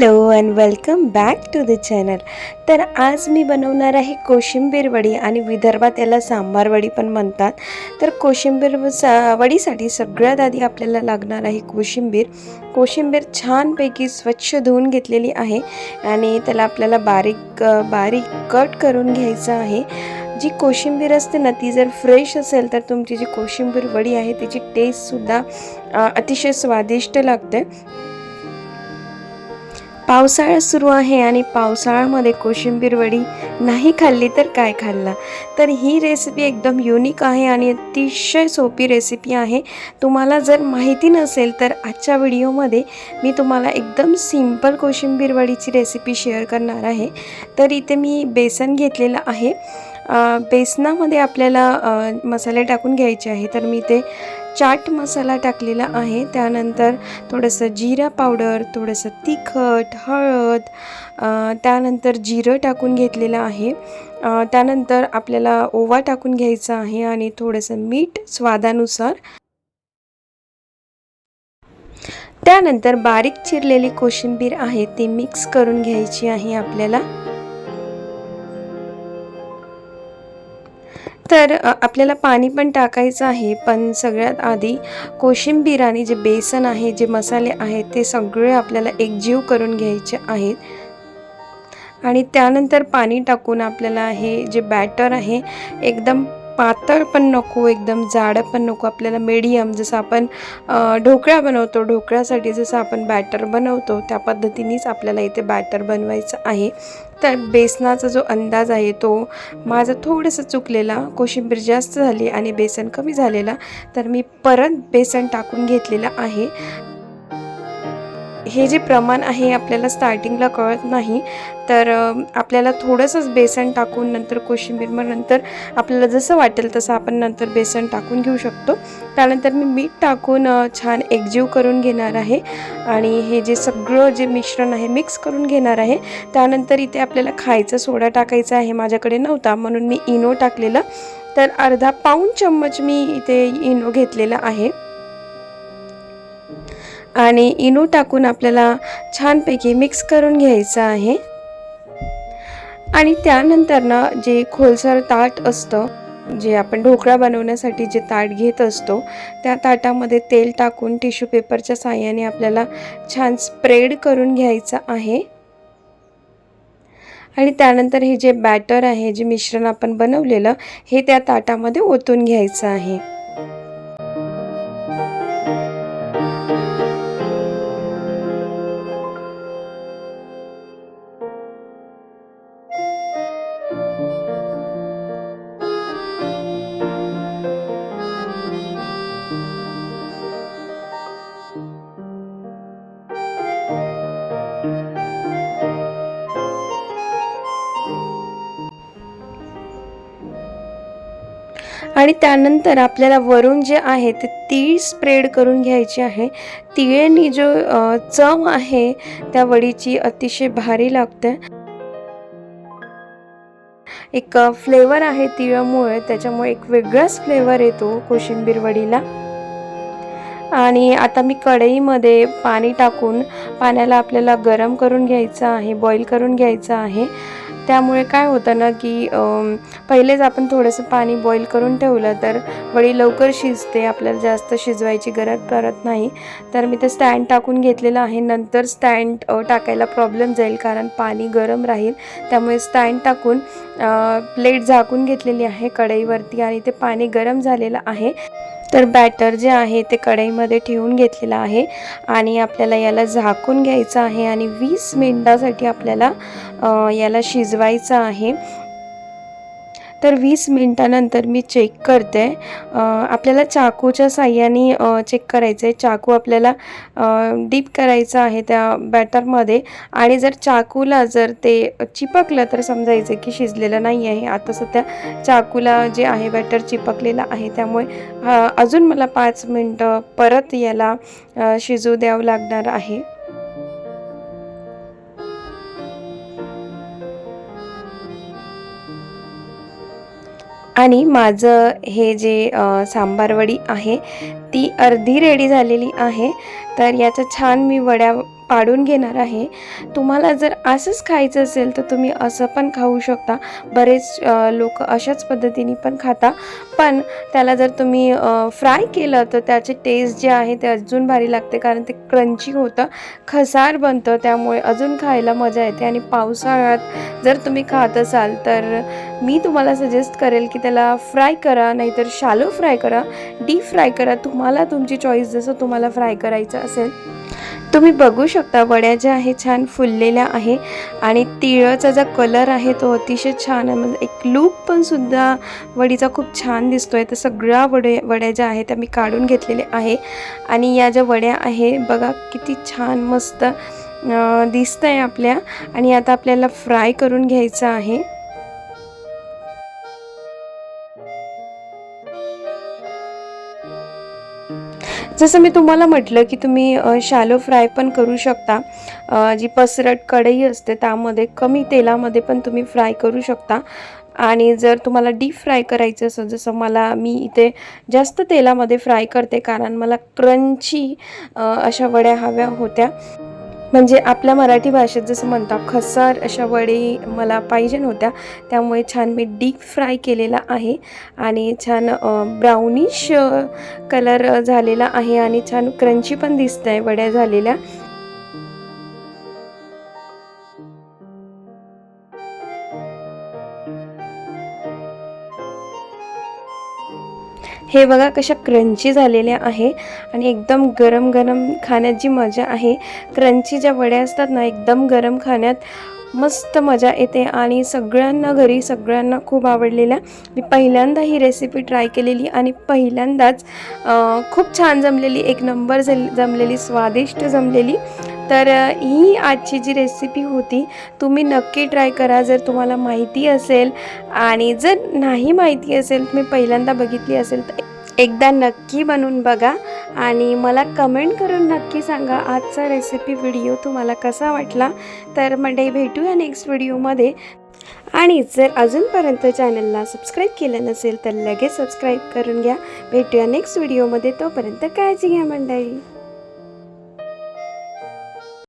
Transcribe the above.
Hello and welcome back to the channel तर आज मी बनवणार आहे कोशिंबीर वडी आणि विदर्भात याला सांबार वडी पण म्हणतात. तर कोशिंबीर सा वडीसाठी सगळ्यात आधी आपल्याला लागणार आहे कोशिंबीर. कोशिंबीर छानपैकी स्वच्छ धुवून घेतलेली आहे आणि त्याला आपल्याला बारीक बारीक कट करून घ्यायचं आहे. जी कोशिंबीर असते ना ती जर फ्रेश असेल तर तुमची जी कोशिंबीर वडी आहे त्याची टेस्टसुद्धा अतिशय स्वादिष्ट लागते. पावसाळा सुरू आहे आणि पावसाळ्यामध्ये कोशिंबीर वडी नाही खाल्ली तर काय खाल्ला? तर ही रेसिपी एकदम युनिक आहे आणि अतिशय सोपी रेसिपी आहे. तुम्हाला जर माहिती नसेल तर आजच्या व्हिडिओमध्ये मी तुम्हाला एकदम सिंपल कोशिंबीर वडीची रेसिपी शेअर करणार आहे. तर इथे मी बेसन घेतलेलं आहे. बेसनामध्ये आपल्याला मसाले टाकून घ्यायचे आहे. तर मी ते चाट मसाला टाकलेला आहे. त्यानंतर थोडंसं जिरा पावडर थोडंसं तिखट हळद त्यानंतर जिरं टाकून घेतलेलं आहे. त्यानंतर आपल्याला ओवा टाकून घ्यायचा आहे आणि थोडंसं मीठ स्वादानुसार. त्यानंतर बारीक चिरलेली कोशिंबीर आहे ती मिक्स करून घ्यायची आहे आपल्याला. तर आपल्याला पाणी पण टाकायचं आहे पण सगळ्यात आधी कोशिंबीर आणि जे बेसन आहे जे मसाले आहेत ते सगळे आपल्याला एकजीव करून घ्यायचे आहेत. आणि त्यानंतर पाणी टाकून आपल्याला हे जे बॅटर आहे एकदम पातळ पण नको एकदम जाडं पण नको आपल्याला मीडियम जसं आपण ढोकळा बनवतो ढोकळ्यासाठी जसं आपण बॅटर बनवतो त्या पद्धतीनेच आपल्याला इथे बॅटर बनवायचं आहे. तर बेसनाचा जो अंदाज आहे तो माझं थोडंसं चुकलेला कोशिंबीर जास्त झाली आणि बेसन कमी झालेला तर मी परत बेसन टाकून घेतलेलं आहे. हे जे प्रमाण आहे आपल्याला स्टार्टिंगला कळत नाही तर आपल्याला थोडंसंच बेसन टाकून नंतर कोशिंबीर मग नंतर आपल्याला जसं वाटेल तसं आपण नंतर बेसन टाकून घेऊ शकतो. त्यानंतर मी मीठ टाकून छान एकजीव करून घेणार आहे आणि हे जे सगळं जे मिश्रण आहे मिक्स करून घेणार आहे त्यानंतर इथे आपल्याला खायचा सोडा टाकायचा आहे माझ्याकडे नव्हता म्हणून मी इनो टाकलेलं. तर अर्धा पाऊण चम्मच मी इथे इनो घेतलेला आहे. आणि इनो टाकून आपल्याला छानपैकी मिक्स करून घ्यायचं आहे. आणि त्यानंतर ना जे खोलसर ताट असतं जे आपण ढोकळा बनवण्यासाठी जे ताट घेत असतो त्या ताटामध्ये तेल टाकून टिश्यू पेपरच्या साह्याने आपल्याला छान स्प्रेड करून घ्यायचं आहे. आणि त्यानंतर हे जे बॅटर आहे जे मिश्रण आपण बनवलेलं हे त्या ताटामध्ये ओतून घ्यायचं आहे. आणि त्यानंतर आपल्याला वरून जे आहे ते तीळ स्प्रेड करून घ्यायचे आहे. तिळेनी जो चव आहे त्या वडीची अतिशय भारी लागते. एक फ्लेवर आहे तिळामुळे त्याच्यामुळे एक वेगळाच फ्लेवर येतो कोशिंबीर वडीला. आणि आता मी कढईमध्ये पाणी टाकून पाण्याला आपल्याला गरम करून घ्यायचं आहे बॉईल करून घ्यायचं आहे. त्यामुळे काय होतं ना की पहिलेच आपण थोडंसं पाणी बॉईल करून ठेवलं तर वडी लवकर शिजते आपल्याला जास्त शिजवायची गरज पडत नाही. तर मी ते स्टँड टाकून घेतलेलं आहे. नंतर स्टँड टाकायला प्रॉब्लेम जाईल कारण पाणी गरम राहील. त्यामुळे स्टँड टाकून प्लेट झाकून घेतलेली आहे कढईवरती आणि ते पाणी गरम झालेलं आहे. तर बॅटर जे आहे ते कढईमध्ये ठेवून घेतलेलं आहे आणि आपल्याला याला झाकून घ्यायचं आहे आणि वीस मिनटासाठी आपल्याला याला शिजवायचं आहे. तर वीस मिनटानंतर मी चेक करते. आपल्याला चाकूच्या साह्याने चेक करायचं आहे चाकू आपल्याला डीप करायचं आहे त्या बॅटरमध्ये आणि जर चाकूला जर ते चिपकलं तर समजायचं की शिजलेलं नाही आहे. आता सध्या चाकूला जे आहे बॅटर चिपकलेलं आहे. त्यामुळे अजून मला पाच मिनटं परत याला शिजू द्यावं लागणार आहे. आणि माझं हे जे सांबारवडी सांबार वडी आहे ती अर्धी रेडी झालेली आहे. तर याच्या छान मी वड्या पाडून घेणार आहे. तुम्हाला जर असंच खायचं असेल तर तुम्ही असं पण खाऊ शकता. बरेच लोक अशाच पद्धतीने पण खाता. पण त्याला जर तुम्ही फ्राय केलं तर त्याचे टेस्ट जे आहे ते अजून भारी लागते. कारण ते क्रंची होतं खसार बनतं. त्यामुळे अजून खायला मजा येते. आणि पावसाळ्यात जर तुम्ही खात असाल तर मी तुम्हाला सजेस्ट करेल की त्याला फ्राय करा नाहीतर शालो फ्राय करा. डीप फ्राय करा. तुम्हाला तुमची चॉईस जसं तुम्हाला फ्राय करायचं असेल. तुम्ही बघू शकता वड्या ज्या आहे छान फुललेल्या आहे आणि तिळाचा जो कलर आहे तो अतिशय छान आहे. म्हणजे एक लूक पण सुद्धा वडीचा खूप छान दिसतो आहे तर सगळ्या वडे वड्या ज्या आहेत त्या मी काढून घेतलेल्या आहे. आणि या ज्या वड्या आहे बघा किती छान मस्त दिसत आहे आपल्या. आणि आता आपल्याला फ्राय करून घ्यायचं आहे. जसं मी तुम्हाला म्हटलं की तुम्ही शॅलो फ्राय पण करू शकता. जी पसरट कढई असते त्यामध्ये कमी तेलामध्ये पण तुम्ही फ्राय करू शकता. आणि जर तुम्हाला डीप फ्राय करायचं असेल जसं मला मी इथे जास्त तेलामध्ये फ्राय करते कारण मला क्रंची अशा वड्या हव्या होत्या. म्हणजे आपल्या मराठी भाषेत जसं म्हणतात खसार अशा वडी मला पाहिजे नव्हत्या. त्यामुळे छान मी डीप फ्राय केलेला आहे आणि छान ब्राउनिश कलर झालेला आहे आणि छान क्रंची पण दिसत आहे वड्या झालेल्या. हे बघा कशा क्रंची झालेल्या आहे आणि एकदम गरम गरम खाण्यात जी मजा आहे क्रंची ज्या वड्या असतात ना एकदम गरम खाण्यात मस्त मजा येते आणि सगळ्यांना घरी सगळ्यांना खूप आवडलेल्या मी पहिल्यांदा ही रेसिपी ट्राय केलेली आणि पहिल्यांदाच खूप छान जमलेली एक नंबर जल जमलेली स्वादिष्ट जमलेली. तर ही आजची जी रेसिपी होती तुम्ही नक्की ट्राय करा जर तुम्हाला माहिती असेल. आणि जर नाही माहिती असेल तुम्ही पहिल्यांदा बघितली असेल तर एकदा नक्की बनवून बघा आणि मला कमेंट करून नक्की सांगा आजचा रेसिपी व्हिडिओ तुम्हाला कसा वाटला. तर म्हणजे भेटूया नेक्स्ट व्हिडिओमध्ये आणि जर अजूनपर्यंत चॅनलला सबस्क्राईब केलं नसेल तर लगेच सबस्क्राईब करून घ्या. भेटूया नेक्स्ट व्हिडिओमध्ये तोपर्यंत काळजी घ्या मंडळी.